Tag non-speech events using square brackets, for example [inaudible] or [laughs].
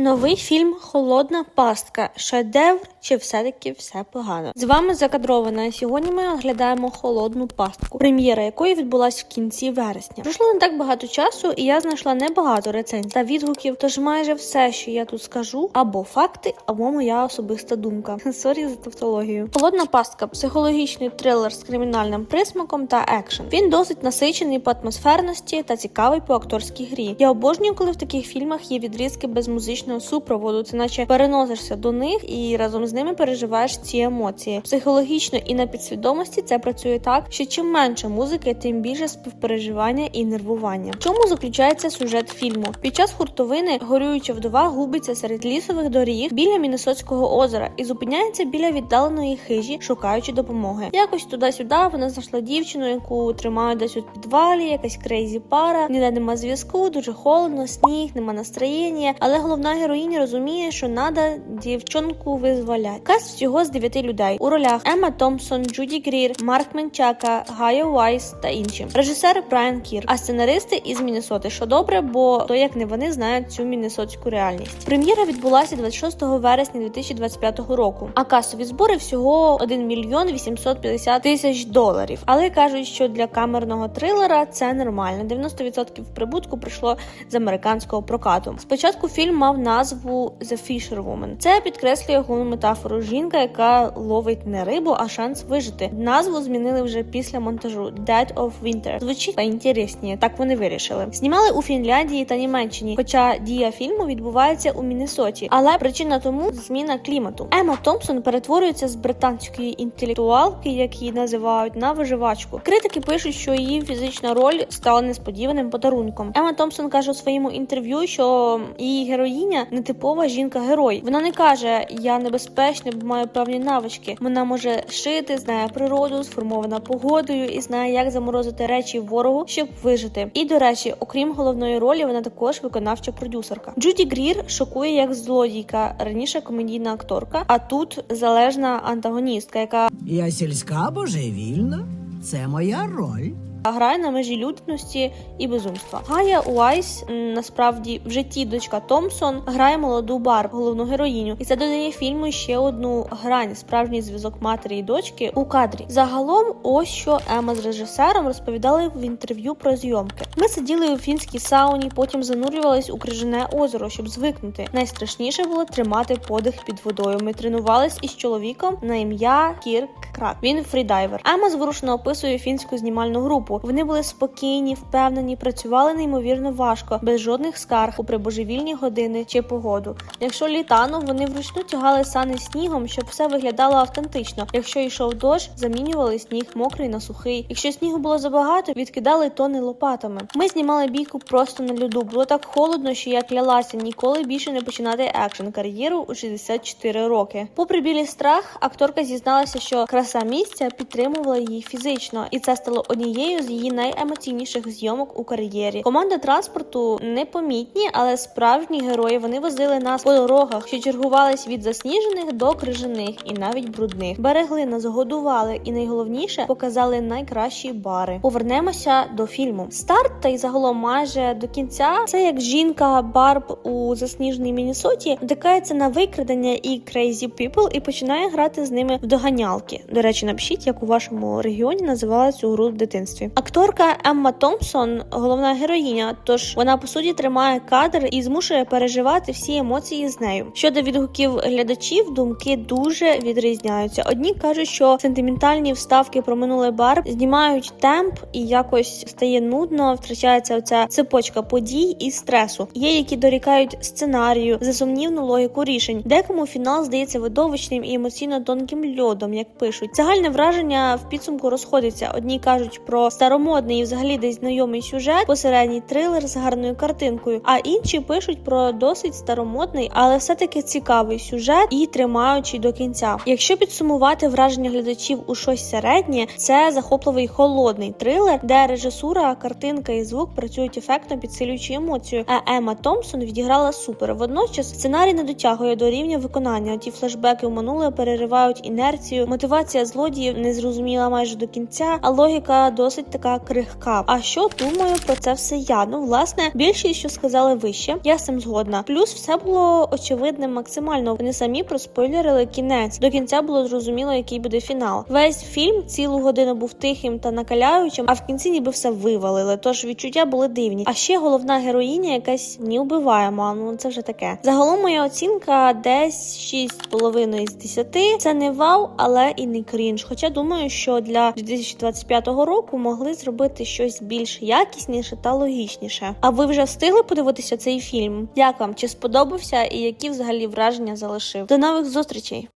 Новий фільм Холодна пастка. Шедевр чи все-таки все погано? З вами закадрована. Сьогодні ми оглядаємо холодну пастку, прем'єра якої відбулась в кінці вересня. Пройшло не так багато часу, і я знайшла небагато рецензій та відгуків. Тож майже все, що я тут скажу, або факти, або моя особиста думка. [laughs] Сорі за тавтологію. Холодна пастка психологічний трилер з кримінальним присмаком та екшен. Він досить насичений по атмосферності та цікавий по акторській грі. Я обожнюю, коли в таких фільмах є відрізки без музичного супроводу. Це наче переносишся до них і разом з ними переживаєш ці емоції. Психологічно і на підсвідомості це працює так, що чим менше музики, тим більше співпереживання і нервування. В чому заключається сюжет фільму? Під час хуртовини горююча вдова губиться серед лісових доріг біля Міннесотського озера і зупиняється біля віддаленої хижі, шукаючи допомоги. Якось туди-сюди вона знайшла дівчину, яку тримають десь у підвалі, якась крейзі пара, ніде нема зв'язку, дуже холодно, сніг, нема настроєння. Але головна героїня розуміє, що надо дівчонку визволяти. Каст всього з дев'яти людей у ролях Емма Томпсон, Джуді Грір, Марк Менчака, Гая Уайс та інші. Режисер Брайан Кір, а сценаристи із Міннесоти, що добре, бо то як не вони знають цю міннесотську реальність. Прем'єра відбулася 26 вересня 2025 року. А касові збори всього 1 мільйон 850 тисяч доларів. Але кажуть, що для камерного трилера це нормально. 90% прибутку прийшло з американського прокату. Спочатку фільм мав назву The Fisher. Це підкреслює головну метафору жінка, яка ловить не рибу, а шанс вижити. Назву змінили вже після монтажу Dead of Winter. Звучить поінтересніше, так вони вирішили. Знімали у Фінляндії та Німеччині, хоча дія фільму відбувається у Міннесоті. Але причина тому зміна клімату. Ема Томпсон перетворюється з британської інтелектуалки, як її називають, на виживачку. Критики пишуть, що її фізична роль стала несподіваним подарунком. Ема Томпсон каже у своєму інтерв'ю, що її героїня нетипова жінка-герой. Вона не каже Я небезпечна, бо маю певні навички. Вона може шити, знає природу, сформована погодою і знає, як заморозити речі ворогу, щоб вижити. І до речі, окрім головної ролі, вона також виконавча продюсерка. Джуді Грір шокує як злодійка, раніше комедійна акторка, а тут залежна антагоністка, яка Я сільська божевільна. Це моя роль. Грає на межі людяності і безумства. Гая Уайс насправді в житті дочка Томпсон грає молоду Барб, головну героїню, і це додає фільму ще одну грань справжній зв'язок матері і дочки у кадрі. Загалом, ось що Ема з режисером розповідали в інтерв'ю про зйомки. Ми сиділи у фінській сауні, потім занурювались у крижане озеро, щоб звикнути. Найстрашніше було тримати подих під водою. Ми тренувались із чоловіком на ім'я Кірк Крак. Він фрідайвер. Ема зворушено описує фінську знімальну групу. Вони були спокійні, впевнені, працювали неймовірно важко, без жодних скарг у прибожевільні години чи погоду. Якщо літано, вони вручну тягали сани снігом, щоб все виглядало автентично. Якщо йшов дощ, замінювали сніг мокрий на сухий. Якщо снігу було забагато, відкидали тони лопатами. Ми знімали бійку просто на льоду. Було так холодно, що я клялася ніколи більше не починати екшн кар'єру у 64 роки. Попри білий страх, акторка зізналася, що краса місця підтримувала її фізично, і це стало однією з її найемоційніших зйомок у кар'єрі. Команда транспорту непомітні, але справжні герої. Вони возили нас по дорогах, що чергувались від засніжених до крижаних і навіть брудних. Берегли нас, годували, і найголовніше показали найкращі бари. Повернемося до фільму. Старт та й загалом майже до кінця. Це як жінка Барб у засніженій Міннесоті вдикається на викрадення і Crazy People і починає грати з ними в доганялки. До речі, напишіть, як у вашому регіоні називала цю гру в дитинстві. Акторка Емма Томпсон, головна героїня, тож вона по суті тримає кадр і змушує переживати всі емоції з нею. Щодо відгуків глядачів, думки дуже відрізняються. Одні кажуть, що сентиментальні вставки про минуле Барб знімають темп і якось стає нудно, втрачається оця цепочка подій і стресу. Є, які дорікають сценарію за сумнівну логіку рішень. Декому фінал здається видовищним і емоційно тонким льодом, як пишуть. Загальне враження в підсумку розходиться. Одні кажуть про старомодний і взагалі десь знайомий сюжет, посередній трилер з гарною картинкою. А інші пишуть про досить старомодний, але все-таки цікавий сюжет і тримаючий до кінця. Якщо підсумувати враження глядачів у щось середнє, це захопливий холодний трилер, де режисура, картинка і звук працюють ефектно, підсилюючи емоцію. А Ема Томпсон відіграла супер. Водночас сценарій не дотягує до рівня виконання. Ті флешбеки в минуле переривають інерцію. Мотивація злодіїв не зрозуміла майже до кінця, а логіка досить досить така крихка. А що думаю про це все я? Ну, власне, більшість, що сказали вище, я з цим згодна. Плюс все було очевидним максимально. Вони самі проспойлерили кінець. До кінця було зрозуміло, який буде фінал. Весь фільм цілу годину був тихим та накаляючим, а в кінці ніби все вивалили. Тож відчуття були дивні. А ще головна героїня якась неубиваєма. Ну це вже таке. Загалом моя оцінка десь 6,5 з 10. Це не вау, але і не крінж. Хоча думаю, що для 2025 року могли зробити щось більш якісніше та логічніше. А ви вже встигли подивитися цей фільм? Як вам? Чи сподобався і які взагалі враження залишив? До нових зустрічей!